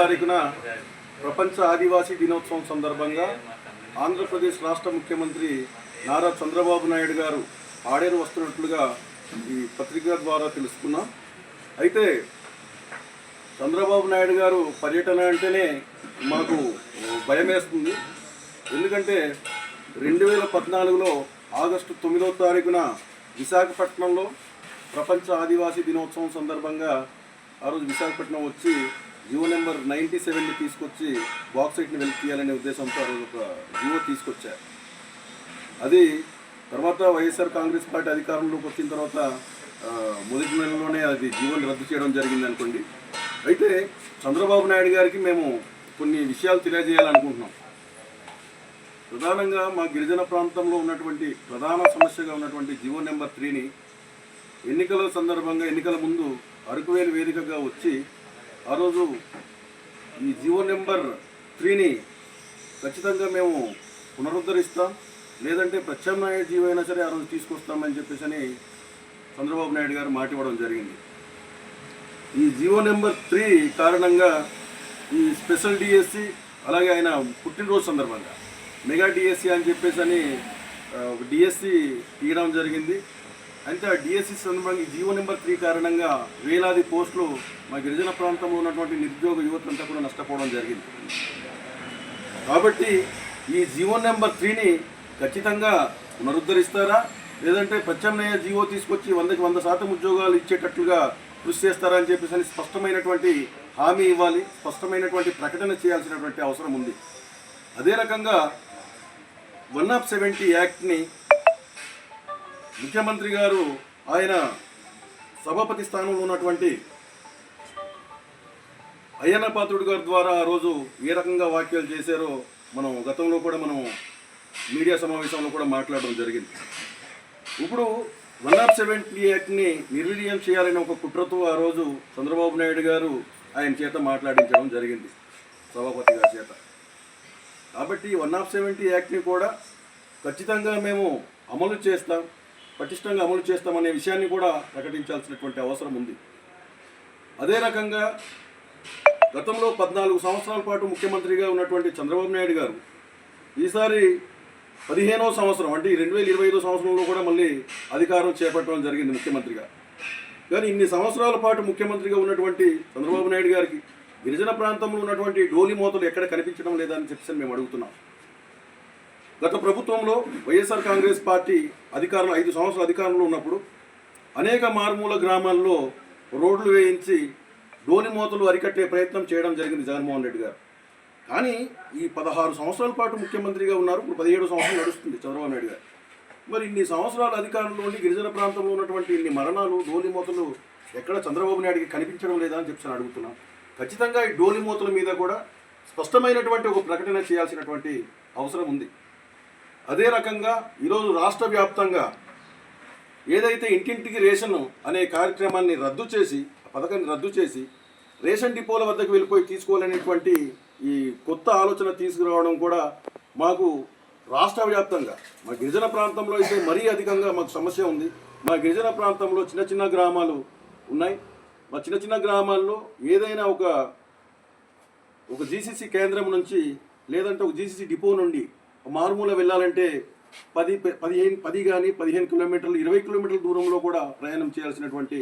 తారీఖున ప్రపంచ ఆదివాసీ దినోత్సవం సందర్భంగా ఆంధ్రప్రదేశ్ రాష్ట్ర ముఖ్యమంత్రి నారా చంద్రబాబు నాయుడు గారు ఆడేరు వస్తున్నట్లుగా ఈ పత్రిక ద్వారా తెలుసుకున్నాం. అయితే చంద్రబాబు నాయుడు గారు పర్యటన అంటేనే మాకు భయం వేస్తుంది ఎందుకంటే రెండు వేల పద్నాలుగులో ఆగస్టు తొమ్మిదవ తారీఖున విశాఖపట్నంలో ప్రపంచ ఆదివాసీ దినోత్సవం సందర్భంగా ఆ రోజు విశాఖపట్నం వచ్చి జియో నెంబర్ నైంటీ సెవెన్ని తీసుకొచ్చి బాక్సైట్ని వెలికి తీయాలనే ఉద్దేశంతో ఆ ఒక జియో తీసుకొచ్చారు. అది తర్వాత వైఎస్ఆర్ కాంగ్రెస్ పార్టీ అధికారంలోకి వచ్చిన తర్వాత మొదటి నెలలోనే అది జీవోని రద్దు చేయడం జరిగింది అనుకోండి. అయితే చంద్రబాబు నాయుడు గారికి మేము కొన్ని విషయాలు తెలియజేయాలనుకుంటున్నాం. ప్రధానంగా మా గిరిజన ప్రాంతంలో ఉన్నటువంటి ప్రధాన సమస్యగా ఉన్నటువంటి జివో నెంబర్ త్రీని ఎన్నికల సందర్భంగా ఎన్నికల ముందు అరకువేలు వేదికగా వచ్చి ఆ రోజు ఈ జివో నెంబర్ త్రీని ఖచ్చితంగా మేము పునరుద్ధరిస్తాం. లేదంటే ప్రత్యామ్నాయ జీవో అయినా సరే ఆ రోజు తీసుకొస్తామని చెప్పేసి అని చంద్రబాబు నాయుడు గారు మాట ఇవ్వడం జరిగింది. ఈ జీవో నెంబర్ త్రీ కారణంగా ఈ స్పెషల్ డిఎస్సి అలాగే ఆయన పుట్టినరోజు సందర్భంగా మెగా డిఎస్సి అని చెప్పేసి అని డిఎస్సి తీయడం జరిగింది. అయితే డిఎస్సి సందర్భంగా ఈ నెంబర్ త్రీ కారణంగా వేలాది పోస్టులు మా గిరిజన ప్రాంతంలో ఉన్నటువంటి నిరుద్యోగ యువతంతా కూడా నష్టపోవడం జరిగింది. కాబట్టి ఈ జీవో నెంబర్ త్రీని ఖచ్చితంగా పునరుద్ధరిస్తారా? లేదంటే ప్రత్యామ్నాయ జీవో తీసుకొచ్చి వందకి వంద శాతం ఉద్యోగాలు ఇచ్చేటట్లుగా కృషి చేస్తారా అని చెప్పేసి అని స్పష్టమైనటువంటి హామీ ఇవ్వాలి స్పష్టమైనటువంటి ప్రకటన చేయాల్సినటువంటి అవసరం ఉంది. అదే రకంగా వన్ ఆఫ్ సెవెంటీ యాక్ట్ని ముఖ్యమంత్రి గారు ఆయన సభాపతి స్థానంలో ఉన్నటువంటి అయ్యన్న పాత్రుడు గారి ద్వారా ఆ రోజు ఏ రకంగా వ్యాఖ్యలు చేశారో మనం గతంలో కూడా మనం మీడియా సమావేశంలో కూడా మాట్లాడడం జరిగింది. ఇప్పుడు వన్ ఆఫ్ సెవెంటీ యాక్ట్ని నిర్వీర్యం చేయాలని ఒక కుట్రతో ఆ రోజు చంద్రబాబు నాయుడు గారు ఆయన చేత మాట్లాడించడం జరిగింది సభాపతి గారి చేత. కాబట్టి వన్ ఆఫ్ సెవెంటీ యాక్ట్ని కూడా ఖచ్చితంగా మేము అమలు చేస్తాం. పటిష్టంగా అమలు చేస్తామనే విషయాన్ని కూడా ప్రకటించాల్సినటువంటి అవసరం ఉంది. అదే రకంగా గతంలో పద్నాలుగు సంవత్సరాల పాటు ముఖ్యమంత్రిగా ఉన్నటువంటి చంద్రబాబు నాయుడు గారు ఈసారి పదిహేనో సంవత్సరం అంటే రెండు వేల ఇరవై ఐదో సంవత్సరంలో కూడా మళ్ళీ అధికారం చేపట్టడం జరిగింది ముఖ్యమంత్రిగా. కానీ ఇన్ని సంవత్సరాల పాటు ముఖ్యమంత్రిగా ఉన్నటువంటి చంద్రబాబు నాయుడు గారికి గిరిజన ప్రాంతంలో ఉన్నటువంటి డోలి మోతలు ఎక్కడ కనిపించడం లేదని చెప్పేసి మేము అడుగుతున్నాం. గత ప్రభుత్వంలో వైఎస్ఆర్ కాంగ్రెస్ పార్టీ అధికారంలో ఐదు సంవత్సరాల అధికారంలో ఉన్నప్పుడు అనేక మారుమూల గ్రామాల్లో రోడ్లు వేయించి డోని మూతలు అరికట్టే ప్రయత్నం చేయడం జరిగింది జగన్మోహన్ రెడ్డి గారు. కానీ ఈ పదహారు సంవత్సరాల పాటు ముఖ్యమంత్రిగా ఉన్నారు. ఇప్పుడు పదిహేడు సంవత్సరాలు నడుస్తుంది చంద్రబాబు నాయుడు గారు. మరి ఇన్ని సంవత్సరాల అధికారంలో ఉండి గిరిజన ప్రాంతంలో ఉన్నటువంటి ఇన్ని మరణాలు డోలి మూతలు ఎక్కడ చంద్రబాబు నాయుడికి కనిపించడం లేదా అని చెప్పి అడుగుతున్నాం. ఖచ్చితంగా ఈ డోలి మూతల మీద కూడా స్పష్టమైనటువంటి ఒక ప్రకటన చేయాల్సినటువంటి అవసరం ఉంది. అదే రకంగా ఈరోజు రాష్ట్ర వ్యాప్తంగా ఏదైతే ఇంటింటికి రేషన్ అనే కార్యక్రమాన్ని రద్దు చేసి పథకాన్ని రద్దు చేసి రేషన్ డిపోల వద్దకు వెళ్ళిపోయి తీసుకోవాలనేటువంటి ఈ కొత్త ఆలోచన తీసుకురావడం కూడా మాకు రాష్ట్ర వ్యాప్తంగా మా గిరిజన ప్రాంతంలో అయితే మరీ అధికంగా మాకు సమస్య ఉంది. మా గిరిజన ప్రాంతంలో చిన్న చిన్న గ్రామాలు ఉన్నాయి. మా చిన్న చిన్న గ్రామాల్లో ఏదైనా ఒక ఒక జీసీసీ కేంద్రం నుంచి లేదంటే ఒక జీసీసీ డిపో నుండి మారుమూల వెళ్ళాలంటే పది పదిహేను పది కానీ పదిహేను కిలోమీటర్లు ఇరవై కిలోమీటర్ల దూరంలో కూడా ప్రయాణం చేయాల్సినటువంటి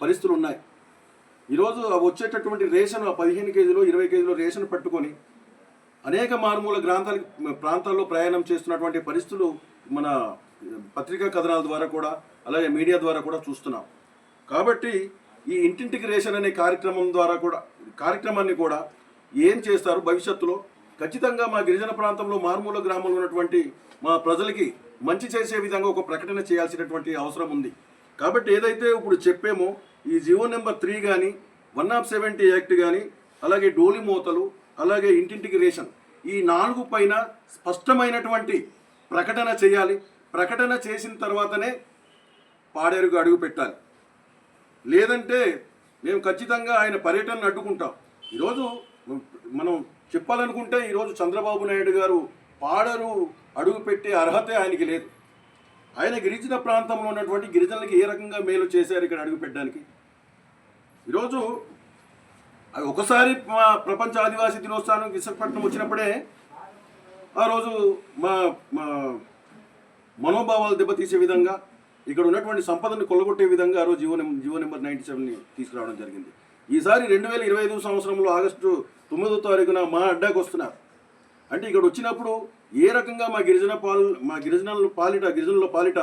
పరిస్థితులు ఉన్నాయి ఈరోజు వచ్చేటటువంటి రేషన్ ఆ పదిహేను కేజీలో ఇరవై కేజీలో రేషన్ పట్టుకొని అనేక మారుమూల ప్రాంతాలకు ప్రాంతాల్లో ప్రయాణం చేస్తున్నటువంటి పరిస్థితులు మన పత్రికా కథనాల ద్వారా కూడా అలాగే మీడియా ద్వారా కూడా చూస్తున్నాం. కాబట్టి ఈ ఇంటింటికి రేషన్ అనే కార్యక్రమం ద్వారా కూడా కార్యక్రమాన్ని కూడా ఏం చేస్తారు భవిష్యత్తులో? ఖచ్చితంగా మా గిరిజన ప్రాంతంలో మారుమూల గ్రామంలో ఉన్నటువంటి మా ప్రజలకి మంచి చేసే విధంగా ఒక ప్రకటన చేయాల్సినటువంటి అవసరం ఉంది. కాబట్టి ఏదైతే ఇప్పుడు చెప్పేమో ఈ జియో నెంబర్ త్రీ కానీ వన్ ఆఫ్ సెవెంటీ యాక్ట్ కానీ అలాగే డోలి మూతలు అలాగే ఇంటింటికి రేషన్ ఈ నాలుగు పైన స్పష్టమైనటువంటి ప్రకటన చేయాలి. ప్రకటన చేసిన తర్వాతనే పాడేరుకు అడుగు పెట్టాలి. లేదంటే మేము ఖచ్చితంగా ఆయన పర్యటనను అడ్డుకుంటాం. ఈరోజు మనం చెప్పాలనుకుంటే ఈరోజు చంద్రబాబు నాయుడు గారు పాడరు అడుగు పెట్టే అర్హతే ఆయనకి లేదు. ఆయన గిరిజన ప్రాంతంలో ఉన్నటువంటి గిరిజనులకి ఏ రకంగా మేలు చేశారు ఇక్కడ అడుగు పెట్టడానికి? ఈరోజు అది ఒకసారి మా ప్రపంచ ఆదివాసీ దినోత్సవం విశాఖపట్నం వచ్చినప్పుడే ఆ రోజు మా మా మనోభావాలు దెబ్బతీసే విధంగా ఇక్కడ ఉన్నటువంటి సంపదను కొల్లగొట్టే విధంగా ఆ రోజు జీవో జీవో నెంబర్ నైంటీ సెవెన్ని తీసుకురావడం జరిగింది. ఈసారి రెండు వేల ఇరవై ఐదు సంవత్సరంలో ఆగస్టు తొమ్మిదో తారీఖున మా అడ్డాకు వస్తున్నారు. అంటే ఇక్కడ వచ్చినప్పుడు ఏ రకంగా మా గిరిజన పాల్ మా గిరిజనుల పాలిట గిరిజనుల పాలిట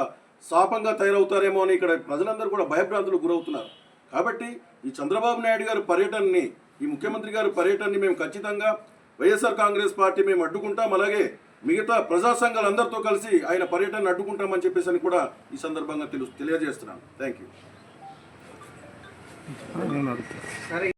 శాపంగా తయారవుతారేమో అని ఇక్కడ ప్రజలందరూ కూడా భయభ్రాంతులకు గురవుతున్నారు. కాబట్టి ఈ చంద్రబాబు నాయుడు గారి పర్యటనని ఈ ముఖ్యమంత్రి గారి పర్యటనని మేము ఖచ్చితంగా వైఎస్ఆర్ కాంగ్రెస్ పార్టీ మేము అడ్డుకుంటాం. అలాగే మిగతా ప్రజా సంఘాలందరితో కలిసి ఆయన పర్యటన అడ్డుకుంటామని చెప్పేసి అని కూడా ఈ సందర్భంగా తెలు తెలియజేస్తున్నాను. Thank you